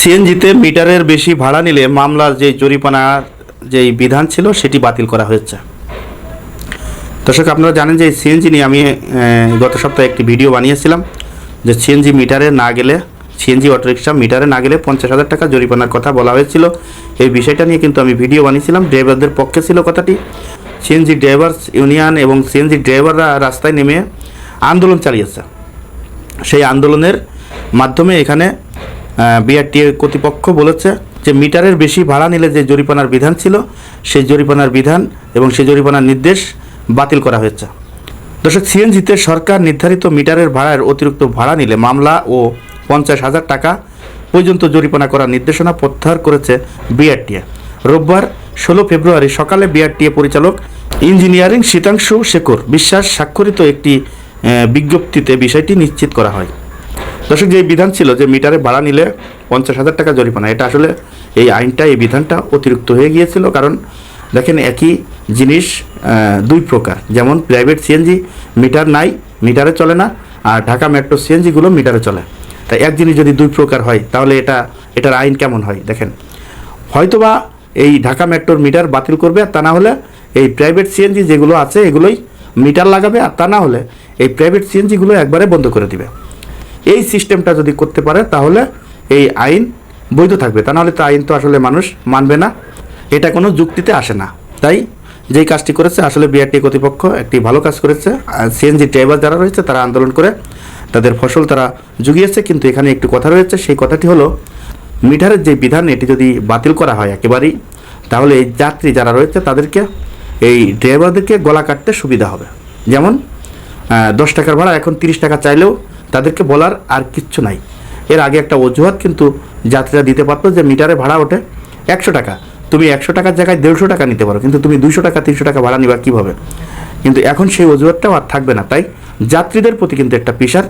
সিএনজিতে মিটারের বেশি ভাড়া নিলে মামলার যে জরিমানার যেই বিধান ছিল, সেটি বাতিল করা হয়েছে। দর্শক, আপনারা জানেন যে সিএনজি নিয়ে আমি গত সপ্তাহে একটি ভিডিও বানিয়েছিলাম যে সিএনজি মিটারে না গেলে, সিএনজি অটোরিকশা মিটারে না গেলে পঞ্চাশ হাজার টাকা জরিমানার কথা বলা হয়েছিল। এই বিষয়টা নিয়ে কিন্তু আমি ভিডিও বানিয়েছিলাম। ড্রাইভারদের পক্ষে ছিল কথাটি। সিএনজি ড্রাইভার্স ইউনিয়ন এবং সিএনজি ড্রাইভাররা রাস্তায় নেমে আন্দোলন চালিয়েছে। সেই আন্দোলনের মাধ্যমে এখানে বিআরটিএ কর্তৃপক্ষ বলেছে যে মিটারের বেশি ভাড়া নিলে যে জরিমানার বিধান ছিল, সেই জরিমানার বিধান এবং সেই জরিমানার নির্দেশ বাতিল করা হয়েছে। দর্শক, সিএনজিতে সরকার নির্ধারিত মিটারের ভাড়ার অতিরিক্ত ভাড়া নিলে মামলা ও পঞ্চাশ হাজার টাকা পর্যন্ত জরিমানা করার নির্দেশনা প্রত্যাহার করেছে বিআরটিএ রোববার ষোলো ফেব্রুয়ারি সকালে বিআরটিএ পরিচালক ইঞ্জিনিয়ারিং শীতাংশু শেখর বিশ্বাস স্বাক্ষরিত একটি বিজ্ঞপ্তিতে বিষয়টি নিশ্চিত করা হয়। দর্শক, যে বিধান ছিল যে মিটারে ভাড়া নিলে পঞ্চাশ হাজার টাকা জরিমানা, এটা আসলে এই আইনটা, এই বিধানটা অতিরিক্ত হয়ে গিয়েছিল। কারণ দেখেন, একই জিনিস দুই প্রকার। যেমন প্রাইভেট সিএনজি মিটার নাই, মিটারে চলে না, আর ঢাকা মেট্রো সিএনজিগুলো মিটারে চলে। তাই এক জিনিস যদি দুই প্রকার হয়, তাহলে এটা, এটার আইন কেমন হয়? দেখেন, হয়তোবা এই ঢাকা মেট্রোর মিটার বাতিল করবে আর তা না হলে এই প্রাইভেট সিএনজি যেগুলো আছে, এগুলোই মিটার লাগাবে, আর তা না হলে এই প্রাইভেট সিএনজিগুলো একবারে বন্ধ করে দিবে। এই সিস্টেমটা যদি করতে পারে, তাহলে এই আইন বৈধ থাকবে। তা নাহলে তো আইন তো আসলে মানুষ মানবে না। এটা কোনো যুক্তিতে আসে না। তাই যেই কাজটি করেছে, আসলে বিআরটি কর্তৃপক্ষ একটি ভালো কাজ করেছে। সিএনজি ড্রাইভার যারা রয়েছে, তারা আন্দোলন করে তাদের ফসল তারা জুগিয়েছে। কিন্তু এখানে একটু কথা রয়েছে, সেই কথাটি হলো, মিটারের যে বিধান, এটি যদি বাতিল করা হয় একেবারেই, তাহলে এই যাত্রী যারা রয়েছে, তাদেরকে, এই ড্রাইভারদেরকে গলা কাটতে সুবিধা হবে। যেমন দশ টাকার ভাড়া, এখন তিরিশ টাকা চাইলেও তাদেরকে বলার আর কিচ্ছু নাই। এর আগে একটা অজুহাত কিন্তু যাত্রীরা দিতে পারতো যে মিটারে ভাড়া ওঠে একশো টাকা। তুমি একশো টাকার জায়গায় দেড়শো টাকা নিতে পারো, কিন্তু তুমি দুশো টাকা, তিনশো টাকা ভাড়া নিবা কীভাবে? কিন্তু এখন সেই অজুহাতটাও আর থাকবে না। তাই যাত্রীদের প্রতি কিন্তু একটা প্রেশার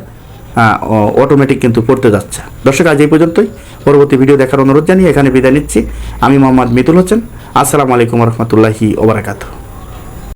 অটোমেটিক কিন্তু পড়তে যাচ্ছে। দর্শক, আজ এই পর্যন্তই। পরবর্তী ভিডিও দেখার অনুরোধ জানিয়ে এখানে বিদায় নিচ্ছি। আমি মোহাম্মদ মিতুল হোসেন। আসসালামু আলাইকুম রহমতুল্লাহি ওবরাকাতু